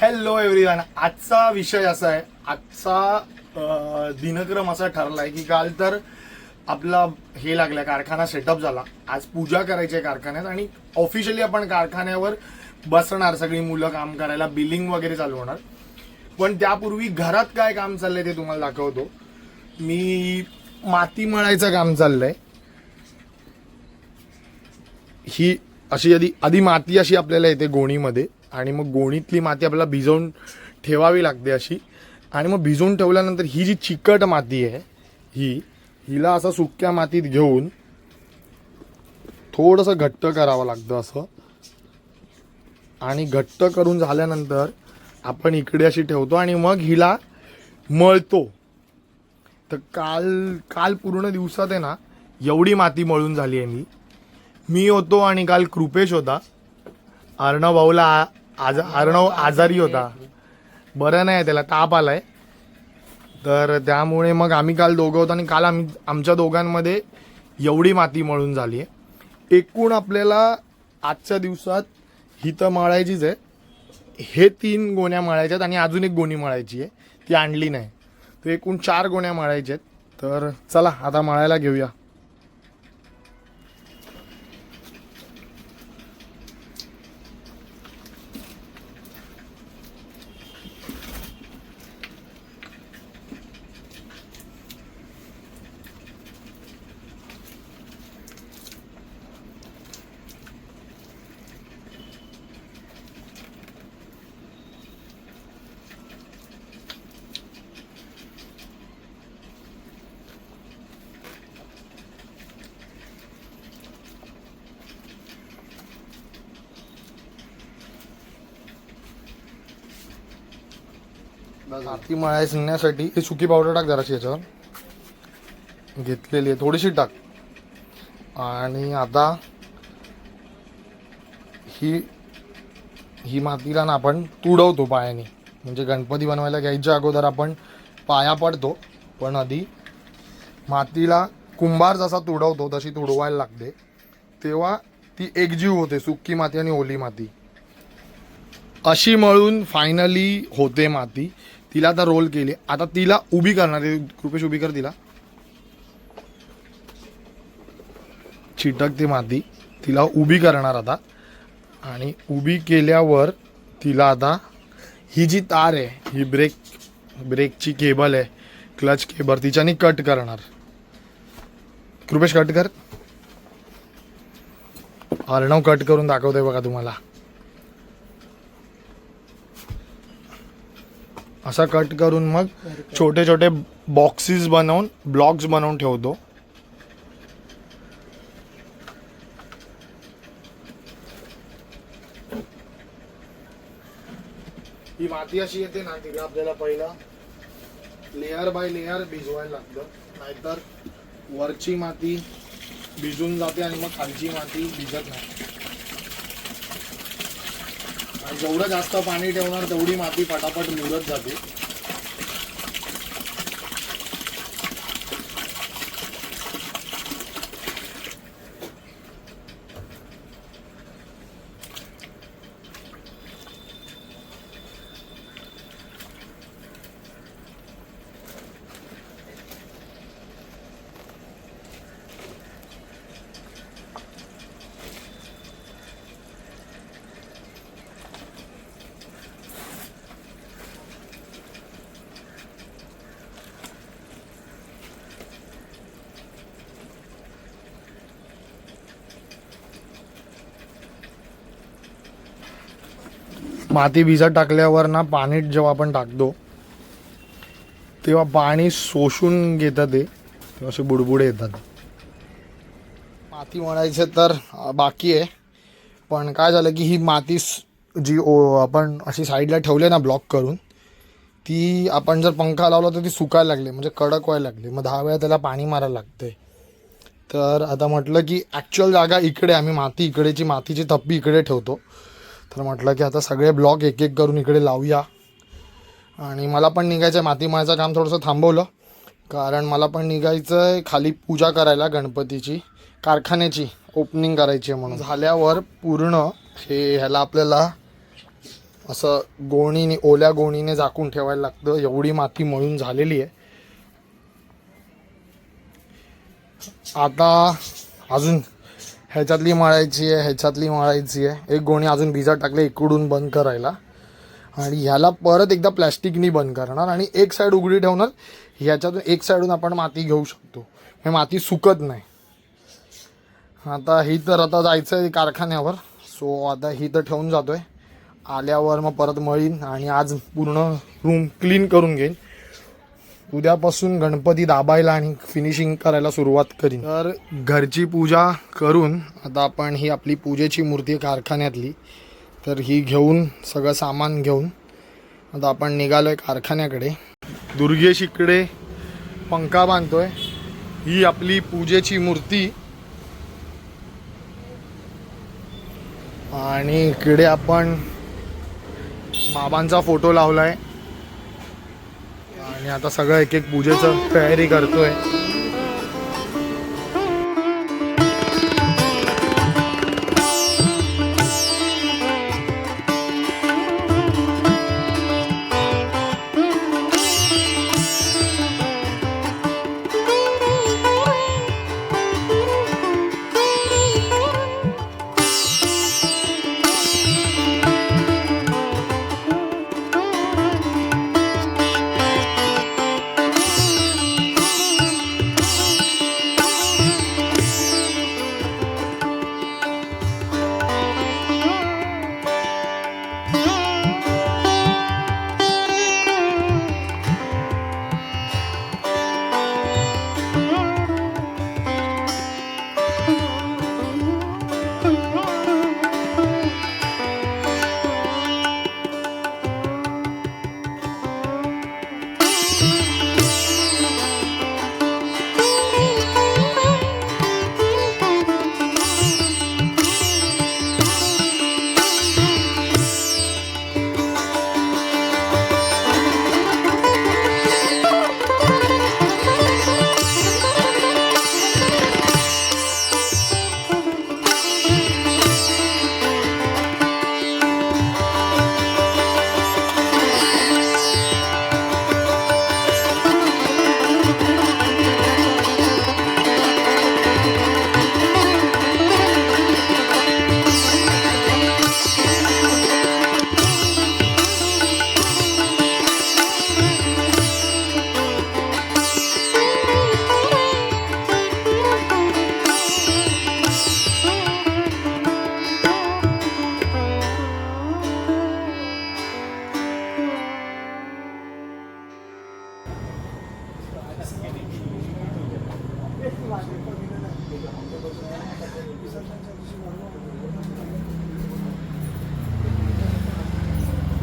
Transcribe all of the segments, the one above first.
Hello everyone आजचा विषय असा आहे. आजचा दिनक्रम असा ठरलाय की काल तर आपला हे लागला कारखाना सेटअप झाला. आज पूजा करायची आहे कारखान्यात आणि ऑफिशियली आपण कारखान्यावर बसणार. सगळी मुलं काम करायला बिलिंग वगैरे चालू होणार. पण त्यापूर्वी घरात काय काम चाललंय ते तुम्हाला दाखवतो. मी माती मळायचं काम चाललंय. ही अशी आधी आधी माती अशी आपल्याला येते गोणीमध्ये. आणि मग गोणीतली माती आपल्याला भिजवून ठेवावी लागते अशी. आणि मग भिजवून ठेवल्यानंतर ही जी चिकट माती आहे ही हिला असं सुक्या मातीत घेऊन थोडंसं घट्ट करावं लागतं असं. आणि घट्ट करून झाल्यानंतर आपण इकडे अशी ठेवतो आणि मग हिला मळतो. तर काल काल पूर्ण दिवसात आहे ना एवढी माती मळून झाली आहे मी. मी होतो आणि काल कृपेश होता. अर्णव भाऊला आज अर्णव आजारी होता. बरं नाही त्याला ताप आलाय. तर त्यामुळे मग आम्ही काल दोघं होतो आणि काल आम्ही आमच्या दोघांमध्ये एवढी माती मळून झाली आहे एकूण आपल्याला आजच्या दिवसात ही तर मळायचीच आहे. हे तीन गोण्या माळायच्यात आणि अजून एक गोणी मळायची आहे ती आणली नाही. तर एकूण चार गोण्या मळायच्या आहेत. तर चला आता मळायला घेऊया. माती मळाय शिंगण्यासाठी ही सुकी पावडर टाक जराशी याच्यावर. घेतलेली आहे थोडीशी टाक. आणि आता ही ही मातीला ना आपण तुडवतो पायाने. म्हणजे गणपती बनवायला घ्यायच्या अगोदर आपण पाया पडतो पण आधी मातीला कुंभार जसा तुडवतो तशी तुडवायला लागते. तेव्हा ती एकजीव होते सुकी माती आणि ओली माती. अशी मळून फायनली होते माती. तिला आता रोल केली. आता तिला उभी करणार कृपेश उभी कर तिला. चिटकते माती. तिला उभी करणार आता. आणि उभी केल्यावर तिला आता ही जी तार आहे ही ब्रेक ब्रेकची केबल आहे क्लच केबल तिच्याने कट करणार. कृपेश कट कर. अर्णव कट करून दाखवतोय बघा तुम्हाला. असा कट करून मग छोटे छोटे बॉक्सेस बनवून ब्लॉक्स बनवून ठेवतो. ही माती अशी येते ना तिला आपल्याला पहिला लेअर बाय लेअर भिजवायला लागतं. नाहीतर वरची माती भिजून जाते आणि मग खालची माती भिजत नाही. जेवढं जास्त पाणी ठेवणार तेवढी माती पटापट मुरत जाते. माती भिजत टाकल्यावर ना पाणी जेव्हा आपण टाकतो तेव्हा पाणी शोषून घेतं ते. तेव्हा असे बुडबुडे येतात. माती मळायचे तर बाकी आहे. पण काय झालं की ही माती जी ओ आपण अशी साईडला ठेवले ना ब्लॉक करून ती आपण जर पंखा लावला तर ती सुकायला लागली म्हणजे कडक व्हायला लागली. मग दहा वेळा त्याला पाणी मारायला लागते तर आता म्हटलं की ॲक्च्युअल जागा इकडे आम्ही माती इकडेची मातीची थप्पी इकडे ठेवतो. तर म्हटलं की आता सगळे ब्लॉक एक एक करून इकडे लावूया. आणि मला पण निघायचं आहे माती मायचं काम थोडंसं थांबवलं. कारण मला पण निघायचं आहे खाली पूजा करायला गणपतीची. कारखान्याची ओपनिंग करायची आहे म्हणून. झाल्यावर पूर्ण हे ह्याला आपल्याला असं गोणीने ओल्या गोणीने झाकून ठेवायला लागतं. एवढी माती मळून झालेली आहे. आता अजून ह्याच्यातली मळायची आहे ह्याच्यातली मळायची आहे. एक गोणी अजून भिजत टाकले इकडून बंद करायला. आणि ह्याला परत एकदा प्लॅस्टिकनी बंद करणार आणि एक साईड उघडी ठेवणार. ह्याच्यातून एक साईडून आपण माती घेऊ शकतो. म्हणजे माती सुकत नाही. आता ही तर आता जायचं आहे कारखान्यावर. सो आता ही तर ठेवून आहे आल्यावर मग परत मळीन आणि आज पूर्ण रूम क्लीन करून घेईन. उद्यापासून गणपती दाबायला आणि फिनिशिंग करायला सुरुवात करीन. तर घरची पूजा करून आता आपण ही आपली पूजेची मूर्ती कारखान्यातली तर ही घेऊन सगळं सामान घेऊन आता आपण निघालोय कारखान्याकडे. दुर्गेश इकडे पंखा बांधतोय. ही आपली पूजेची मूर्ती. आणि इकडे आपण बाबांचा फोटो लावलाय. आणि आता सगळं एक एक पूजेचं तयारी करतोय.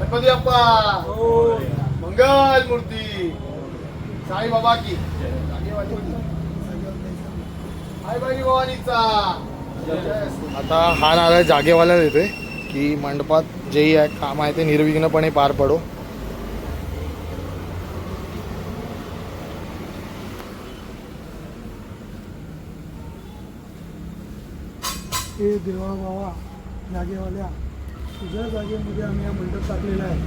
गणपती अप्पा मंगल मूर्ती! साई बाबा की आता हा नारळ जागेवाला येतोय की मंडपात जेही आहे काम आहे ते निर्विघ्नपणे पार पडो. हे देवा बाबा जागेवाल्या तुझ्या जागेमध्ये आम्ही हा मंडप टाकलेला आहे.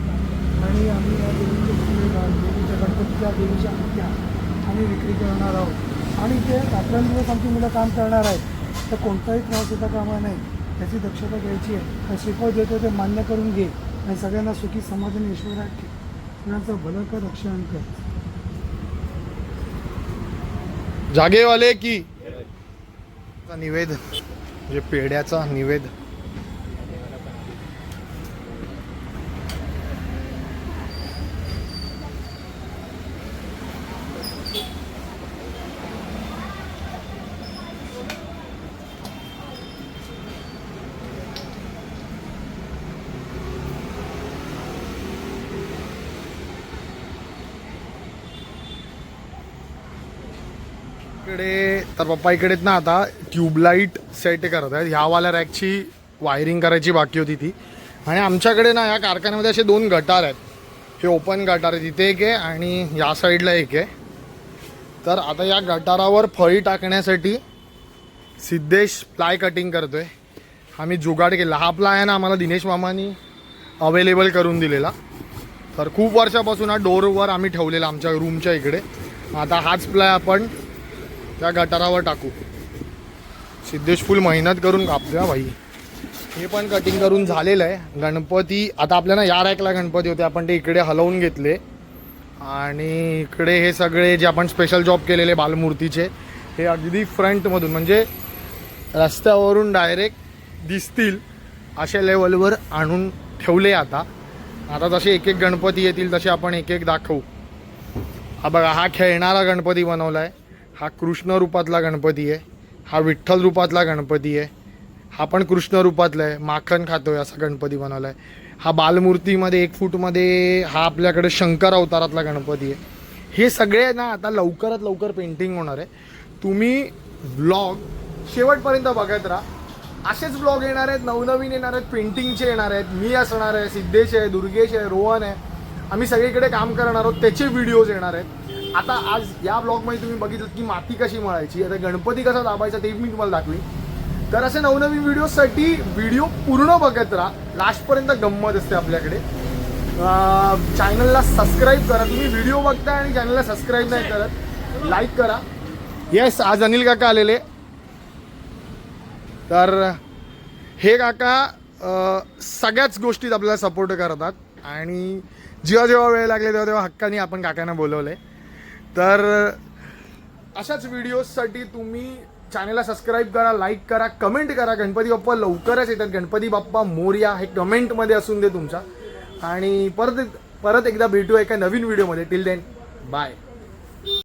आणि आम्ही या देवीचे फुले देवीच्या गणपतीच्या देवीच्या मूर्त्या आम्ही विक्री करणार आहोत. आणि ते रात्रंदिवस आमची मुलं काम करणार आहेत तर कोणताही त्रास होता कामा नाही. त्याची दक्षता घ्यायची आहे. तर श्रीफळ देतो ते मान्य करून घे. आणि सगळ्यांना सुखी समाधान ईश्वरा सगळ्यांचं भलं कर रक्षण कर. जागेवाले की? चा निवेद म्हणजे पेढ्याचा निवेद इकडे तर पप्पा इकडे ना आता ट्यूबलाईट सेट करत आहेत ह्यावाल्या रॅकची वायरिंग करायची बाकी होती ती. आणि आमच्याकडे ना या कारखान्यामध्ये असे दोन गटार आहेत. हे ओपन गटार आहे तिथे एक आहे आणि या साईडला एक आहे. तर आता या गटारावर फळी टाकण्यासाठी सिद्धेश प्लाय कटिंग करतो आहे आम्ही जुगाड केला. हा प्लाय आहे ना आम्हाला दिनेश मामानी अवेलेबल करून दिलेला. तर खूप वर्षापासून हा डोरवर आम्ही ठेवलेला आमच्या रूमच्या इकडे. आता हाच प्लाय आपण त्या गटारावर टाकू. सिद्धेश फुल मेहनत करून कापते भाई. हे पण कटिंग करून झालेलं आहे. गणपती आता आपल्याला या रॅकला गणपती होते. आपण ते इकडे हलवून घेतले. आणि इकडे हे सगळे जे आपण स्पेशल जॉब केलेले बालमूर्तीचे हे अगदी फ्रंटमधून म्हणजे रस्त्यावरून डायरेक्ट दिसतील अशा लेवलवर आणून ठेवले आता. आता जसे एक एक गणपती येतील तसे आपण एक एक दाखवू. हा बघा हा खेळणारा गणपती बनवला आहे हा कृष्ण रूपातला गणपती आहे. हा विठ्ठल रूपातला गणपती आहे. हा पण कृष्ण रूपातला आहे. माखन खातोय असा गणपती बनवला आहे. हा बालमूर्तीमध्ये एक फूटमध्ये हा आपल्याकडे शंकर अवतारातला गणपती आहे. हे सगळे ना आता लवकरात लवकर पेंटिंग होणार आहे. तुम्ही ब्लॉग शेवटपर्यंत बघत राहा. असेच ब्लॉग येणार आहेत नवनवीन येणार आहेत पेंटिंगचे येणार आहेत. मी असणार आहे सिद्धेश आहे दुर्गेश आहे रोहन आहे. आम्ही सगळीकडे काम करणार आहोत. त्याचे व्हिडिओज येणार आहेत. आता आज या ब्लॉगमध्ये तुम्ही बघितलं की माती कशी मळायची आता गणपती कसा दाबायचा ते मी तुम्हाला दाखवीन. तर असे नवनवीन व्हिडिओसाठी व्हिडिओ पूर्ण बघत राहा. लास्टपर्यंत गंमत असते आपल्याकडे. चॅनलला सबस्क्राईब करा. तुम्ही व्हिडिओ बघताय आणि चॅनलला सबस्क्राईब नाही करत लाईक करा. येस आज अनिल काका आलेले. तर हे काका सगळ्याच गोष्टीत आपल्याला सपोर्ट करतात. आणि जेव्हा जेव्हा वेळ लागले तेव्हा तेव्हा हक्काने आपण काकांना बोलवलं आहे तर अशाच व्हिडिओजसाठी तुम्ही चॅनलला सबस्क्राईब करा लाईक करा कमेंट करा. गणपती बाप्पा लवकरच येतात. गणपती बाप्पा मोर्या हे कमेंटमध्ये असून दे तुमच्या. आणि परत परत एकदा भेटू एका नवीन व्हिडिओमध्ये टिल देन बाय